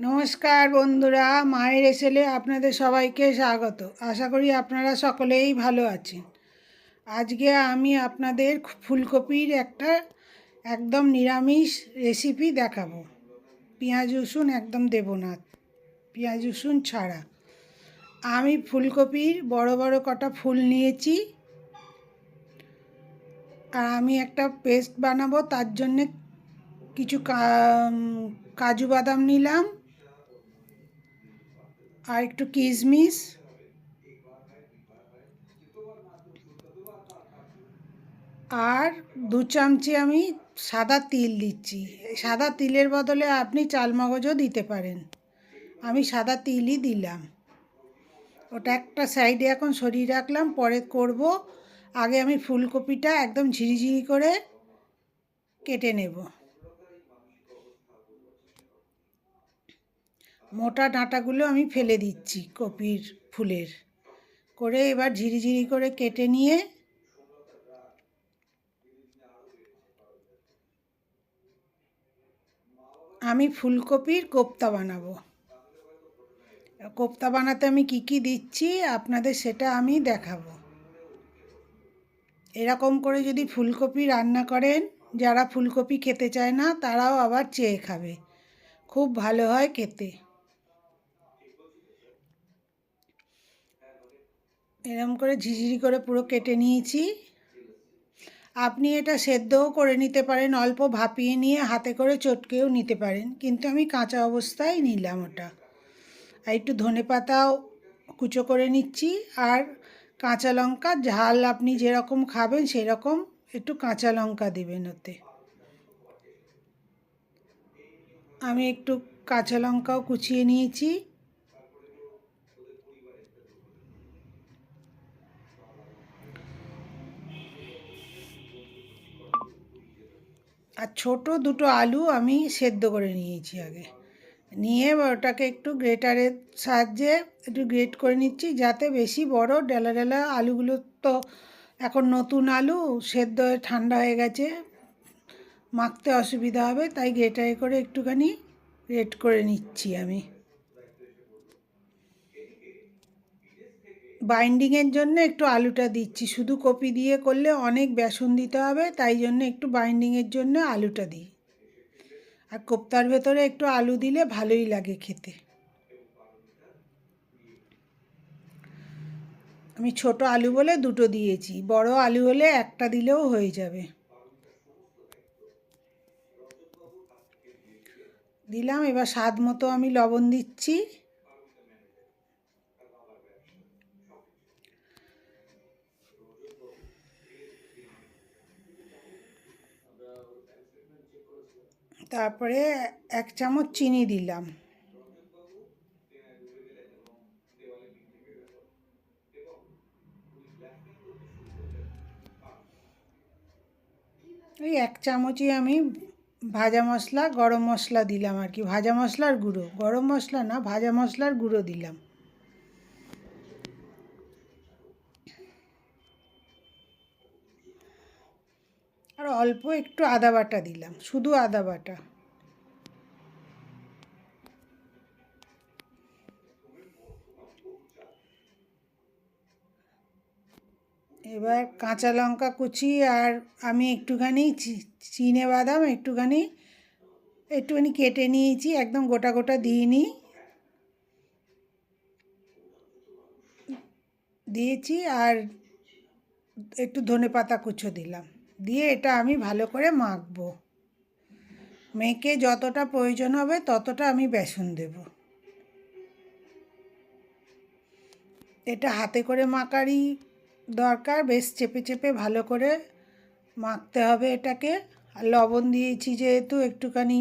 নমস্কার বন্ধুরা, মায়ের এসেলে আপনাদের সবাইকে স্বাগত। আশা করি আপনারা সকলেই ভালো আছেন। আজকে আমি আপনাদের ফুলকপির একটা একদম নিরামিষ রেসিপি দেখাবো। পেঁয়াজ, রসুন একদম দেব না। পেঁয়াজ, রসুন ছাড়া। আমি ফুলকপির বড় বড় কটা ফুল নিয়েছি। আর আমি একটা পেস্ট বানাবো, তার জন্যে কিছু কাজু বাদাম নিলাম, আর একটু কিশমিশ। আর দু চামচে আমি সাদা তিল দিচ্ছি। সাদা তিলের বদলে আপনি চালমগজও দিতে পারেন। আমি সাদা তিলই দিলাম। ওটা একটা সাইডে এখন সরিয়ে রাখলাম, পরে করব। আগে আমি ফুলকপিটা একদম ঝিরিঝিরি করে কেটে নেব। মোটা ডাঁটাগুলো আমি ফেলে দিচ্ছি কপির ফুলের। করে এবার ঝিরিঝিরি করে কেটে নিয়ে আমি ফুলকপির কোপ্তা বানাবো। কোপ্তা বানাতে আমি কি কি দিচ্ছি আপনাদের সেটা আমি দেখাবো। এরকম করে যদি ফুলকপি রান্না করেন, যারা ফুলকপি খেতে চায় না, তারাও আবার চেয়ে খাবে। খুব ভালো হয় খেতে। এরম করে ঝিঝিরি করে পুরো কেটে নিয়েছি। আপনি এটা সেদ্ধও করে নিতে পারেন, অল্প ভাপিয়ে নিয়ে হাতে করে চটকেও নিতে পারেন, কিন্তু আমি কাঁচা অবস্থায় নিলাম ওটা। আর একটু ধনে পাতাও কুচো করে নিচ্ছি, আর কাঁচা লঙ্কা ঝাল আপনি যেরকম খাবেন সেরকম একটু কাঁচা লঙ্কা দেবেন ওতে। আমি একটু কাঁচা লঙ্কাও কুচিয়ে নিয়েছি। আর ছোট দুটো আলু আমি সেদ্ধ করে নিয়েছি আগে। নিয়ে ওটাকে একটু গ্রেটারের সাহায্যে একটু গ্রেট করে নিচ্ছি, যাতে বেশি বড় ডেলা ডেলা আলুগুলো তো এখন নতুন আলু, সেদ্ধ হয়ে ঠান্ডা হয়ে গেছে, মাখতে অসুবিধা হবে, তাই গ্রেটারে করে একটুখানি গ্রেট করে নিচ্ছি আমি। বাইন্ডিংয়ের জন্য একটু আলুটা দিচ্ছি। শুধু কপি দিয়ে করলে অনেক বেসন দিতে হবে, তাই জন্য একটু বাইন্ডিংয়ের জন্য আলুটা দিই। আর কোপ্তার ভেতরে একটু আলু দিলে ভালোই লাগে খেতে। আমি ছোট আলু বলে দুটো দিয়েছি, বড় আলু হলে একটা দিলেও হয়ে যাবে। দিলাম, এবার স্বাদ মতো আমি লবণ দিচ্ছি। তারপরে এক চামচ চিনি দিলাম। ওই এক চামচই আমি ভাজা মশলা, গরম মশলা দিলাম আর কি। ভাজা মশলার গুঁড়ো, গরম মশলা না, ভাজা মশলার গুঁড়ো দিলাম আর অল্প একটু আদা বাটা দিলাম, শুধু আদা বাটা। এবার কাঁচা লঙ্কা কুচি আর আমি একটুখানি চিনে বাদাম একটুখানি একটুখানি কেটে নিয়েছি, একদম গোটা গোটা দিইনি। দিয়েছি আর একটু ধনে পাতা কুচো দিলাম। দিয়ে এটা আমি ভালো করে মাখবো। মেখে যতটা প্রয়োজন হবে ততটা আমি বেসন দেব। এটা হাতে করে মাখারই দরকার, বেশ চেপে চেপে ভালো করে মাখতে হবে এটাকে। আর লবণ দিয়েছি যেহেতু একটুখানি,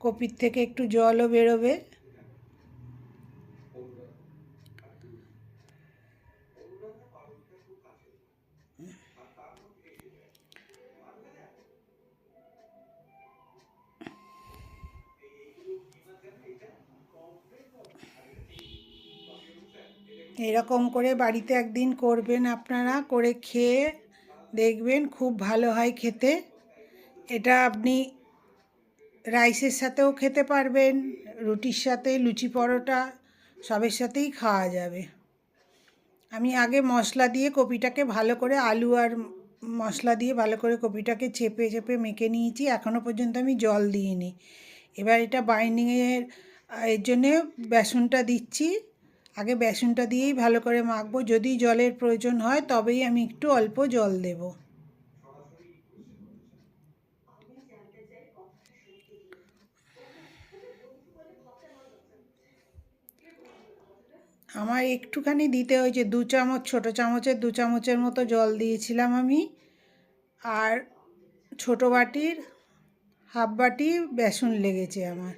কপির থেকে একটু জলও বেরোবে। এরকম করে বাড়িতে একদিন করবেন আপনারা, করে খেয়ে দেখবেন খুব ভালো হয় খেতে। এটা আপনি রাইসের সাথেও খেতে পারবেন, রুটির সাথে, লুচি পরোটা, সবের সাথেই খাওয়া যাবে। আমি আগে মশলা দিয়ে কপিটাকে ভালো করে, আলু আর মশলা দিয়ে ভালো করে কপিটাকে চেপে চেপে মেখে নিয়েছি এখনও পর্যন্ত আমি জল দিইনি। এবার এটা বাইন্ডিংয়ের এর জন্যে বেসনটা দিচ্ছি। আগে বেসনটা দিয়েই ভালো করে মাখবো। যদি জলের প্রয়োজন হয়, তবেই আমি একটু অল্প জল দেবো। আমার একটুখানি দিতে হয়েছে দু চামচ, ছোটো চামচের, দু চামচের মতো জল দিয়েছিলাম আমি। আর ছোটো বাটির হাফ বাটি বেসন লেগেছে আমার।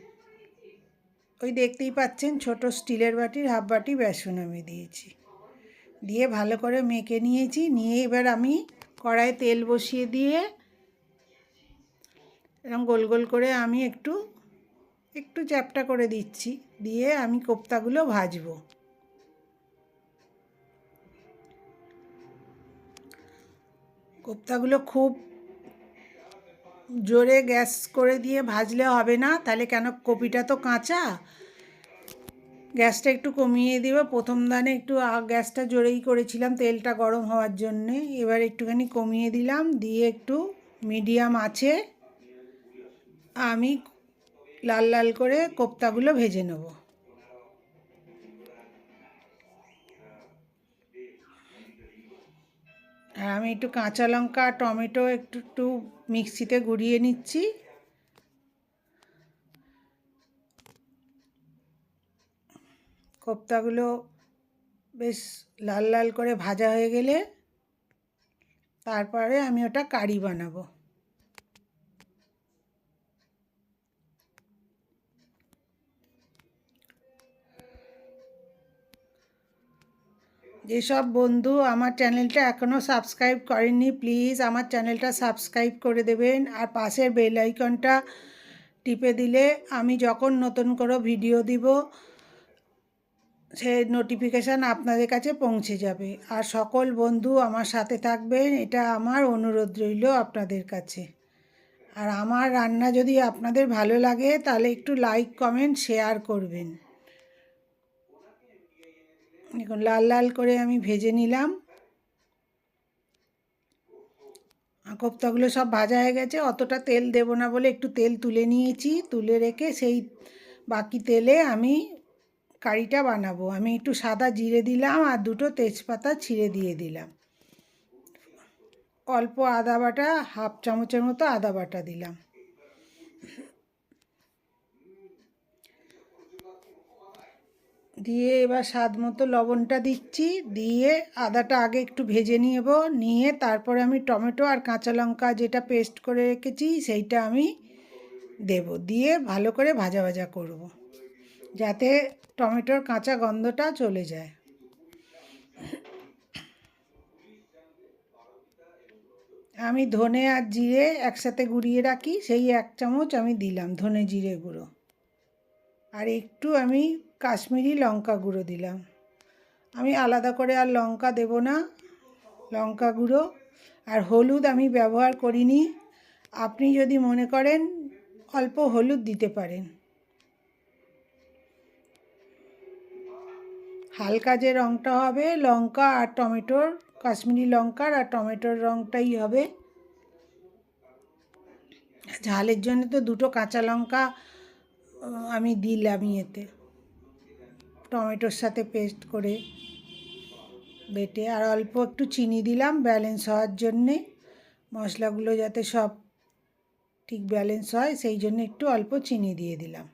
ওই দেখতেই পাচ্ছেন ছোট স্টিলের বাটির হাফ বাটি বেসন আমি দিয়েছি। দিয়ে ভালো করে মেখে নিয়েছি। নিয়ে এবার আমি কড়াইয়ে তেল বসিয়ে দিয়ে এরকম গোল গোল করে আমি একটু একটু চ্যাপটা করে দিচ্ছি। দিয়ে আমি কোপ্তাগুলো ভাজবো। কোপ্তাগুলো খুব জোরে গ্যাস করে দিয়ে ভাজলে হবে না, তাহলে কেন কপিটা তো কাঁচা? গ্যাসটা একটু কমিয়ে দেবে। প্রথম দানে একটু গ্যাসটা জোরেই করেছিলাম তেলটা গরম হওয়ার জন্যে। এবার একটুখানি কমিয়ে দিলাম, দিয়ে একটু মিডিয়াম আছে। আমি লাল লাল করে কোপ্তাগুলো ভেজে নেব। আর আমি একটু কাঁচা লঙ্কা, টমেটো একটু একটু মিক্সিতে গুঁড়িয়ে নিচ্ছি। কোপ্তাগুলো বেশ লাল লাল করে ভাজা হয়ে গেলে তারপরে আমি ওটা কারি বানাবো। যেসব বন্ধু আমার চ্যানেলটা এখনও সাবস্ক্রাইব করেননি, প্লিজ আমার চ্যানেলটা সাবস্ক্রাইব করে দেবেন আর পাশের বেল আইকনটা টিপে দিলে আমি যখন নতুন করে ভিডিও দিব, সে নোটিফিকেশান আপনাদের কাছে পৌঁছে যাবে। আর সকল বন্ধু আমার সাথে থাকবেন, এটা আমার অনুরোধ রইল আপনাদের কাছে। আর আমার রান্না যদি আপনাদের ভালো লাগে, তাহলে একটু লাইক কমেন্ট শেয়ার করবেন। দেখুন লাল লাল করে আমি ভেজে নিলাম। কোপ্তাগুলো সব ভাজা হয়ে গেছে, অতটা তেল দেব না বলে একটু তেল তুলে নিয়েছি। তুলে রেখে সেই বাকি তেলে আমি কারিটা বানাবো। আমি একটু সাদা জিরে দিলাম আর দুটো তেজপাতা ছিঁড়ে দিয়ে দিলাম। অল্প আদা বাটা, হাফ চামচের মতো আদা বাটা দিলাম। দিয়ে এবার স্বাদ মতো লবণটা দিচ্ছি। দিয়ে আদাটা আগে একটু ভেজে নেব নিয়ে তারপরে আমি টমেটো আর কাঁচা লঙ্কা যেটা পেস্ট করে রেখেছি সেইটা আমি দেব। দিয়ে ভালো করে ভাজা ভাজা করব। যাতে টমেটোর কাঁচা গন্ধটা চলে যায়। আমি ধনে আর জিরে একসাথে গুঁড়িয়ে রাখি। সেই এক চামচ আমি দিলাম ধনে জিরে গুঁড়ো। আর একটু আমি কাশ্মীরি লঙ্কা গুঁড়ো দিলাম। আমি আলাদা করে আর লঙ্কা দেব না, লঙ্কা গুঁড়ো। আর হলুদ আমি ব্যবহার করিনি। আপনি যদি মনে করেন অল্প হলুদ দিতে পারেন। হালকা যে রঙটা হবে, লঙ্কা আর টমেটোর, কাশ্মীরি লঙ্কার আর টমেটোর রঙটাই হবে। ঝালের জন্য তো দুটো কাঁচা লঙ্কা আমি দিলাম ইয়েতে। টমেটোর সাথে পেস্ট করে বেটে আর অল্প একটু চিনি দিলাম ব্যালেন্স হওয়ার জন্যে। মশলাগুলো যাতে সব ঠিক ব্যালেন্স হয়, সেই জন্য একটু অল্প চিনি দিয়ে দিলাম।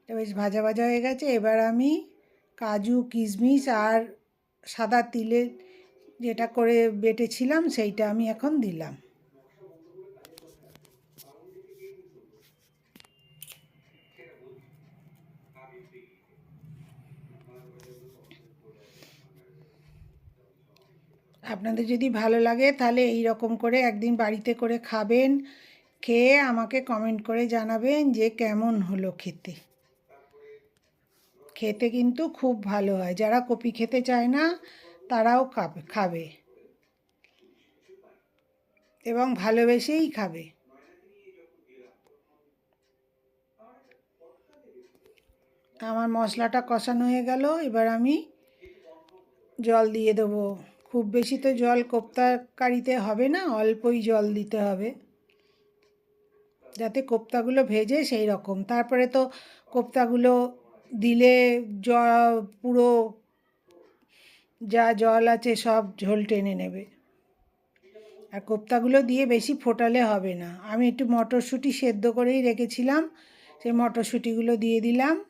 এটা বেশ ভাজা ভাজা হয়ে গেছে। এবার আমি কাজু, কিশমিশ আর সাদা তিলের যেটা করে বেটেছিলাম, সেইটা আমি এখন দিলাম। আপনাদের যদি ভালো লাগে তাহলে এই রকম করে একদিন বাড়িতে করে খাবেন, খেয়ে আমাকে কমেন্ট করে জানাবেন যে কেমন হলো খেতে। খেতে কিন্তু খুব ভালো হয়। যারা কপি খেতে চায় না, তারাও খাবে খাবে। এবং ভালোবেসেই খাবে। আমার মশলাটা কষানো হয়ে গেল, এবার আমি জল দিয়ে দেবো। খুব বেশি তো জল কোপ্তাকারিতে হবে না, অল্পই জল দিতে হবে। যাতে কোপ্তাগুলো ভেজে সেই রকম। তারপরে তো কোপ্তাগুলো দিলে জ, পুরো যা জল আছে সব ঝোল টেনে নেবে। আর কোপ্তাগুলো দিয়ে বেশি ফোটালে হবে না। আমি একটু মটরশুঁটি সেদ্ধ করেই রেখেছিলাম, সেই মটরশুঁটিগুলো দিয়ে দিলাম।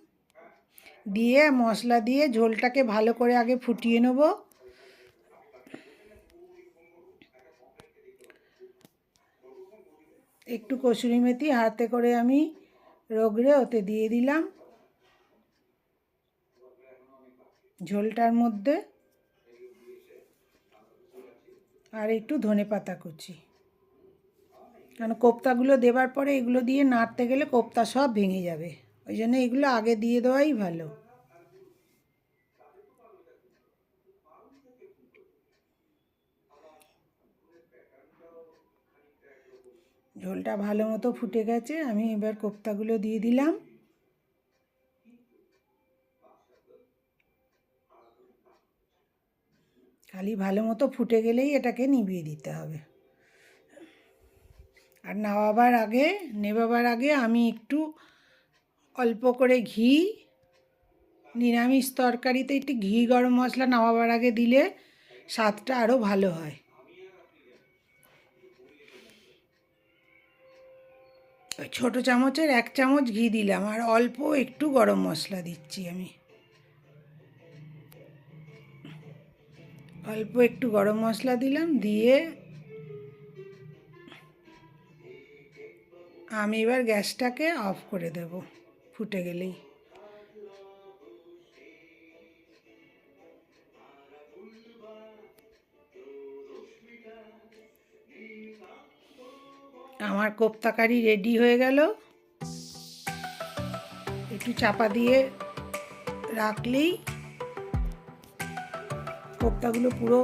দিয়ে মশলা দিয়ে ঝোলটাকে ভালো করে আগে ফুটিয়ে নেব। একটু কসুরি মেথি হাতে করে আমি রগড়ে ওতে দিয়ে দিলাম। ঝোলটার মধ্যে আর একটু ধনে পাতা কুচি। কারণ কোপ্তাগুলো দেবার পরে এগুলো দিয়ে নাড়তে গেলে কোপ্তা সব ভেঙে যাবে। ওই জন্য এগুলো আগে দিয়ে দেওয়াই ভালো। ঝোলটা ভালো মতো ফুটে গেছে, আমি এবার কোপ্তাগুলো দিয়ে দিলাম। খালি ভালো মতো ফুটে গেলেই এটাকে নিভিয়ে দিতে হবে। আর নামাবার আগে নেবাবার আগে আমি একটু অল্প করে ঘি, নিরামিষ তরকারিতে একটু ঘি গরম মশলা নামাবার আগে দিলে স্বাদটা আরও ভালো হয়। ছোটো চামচের এক চামচ ঘি দিলাম, আর অল্প একটু গরম মশলা দিচ্ছি আমি। অল্প একটু গরম মশলা দিলাম, দিয়ে আমি এবার গ্যাসটাকে অফ করে দেব, ফুটে গেলেই। আমার কোপ্তা কারি রেডি হয়ে গেল। একটু চাপা দিয়ে রাখলেই কোপ্তাগুলো পুরো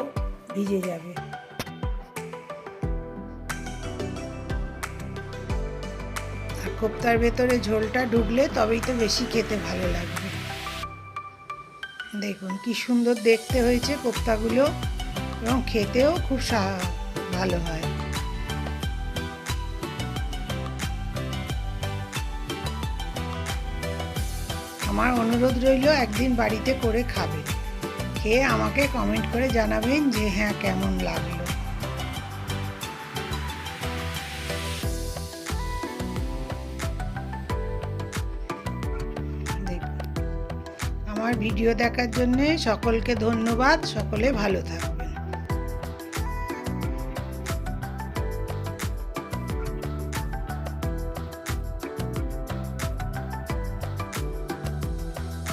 ভিজে যাবে। আর কোপ্তার ভেতরে ঝোলটা ঢুকলে তবেই তো বেশি খেতে ভালো লাগবে। দেখুন কি সুন্দর দেখতে হয়েছে কোপ্তাগুলো এবং খেতেও খুব ভালো হয়। আমার অনুরোধ রইল একদিন বাড়িতে করে খাবে। খেয়ে আমাকে কমেন্ট করে জানাবেন যে হ্যাঁ কেমন লাগল? আমার ভিডিও দেখার জন্যে সকলকে ধন্যবাদ, সকলে ভালো থাকবে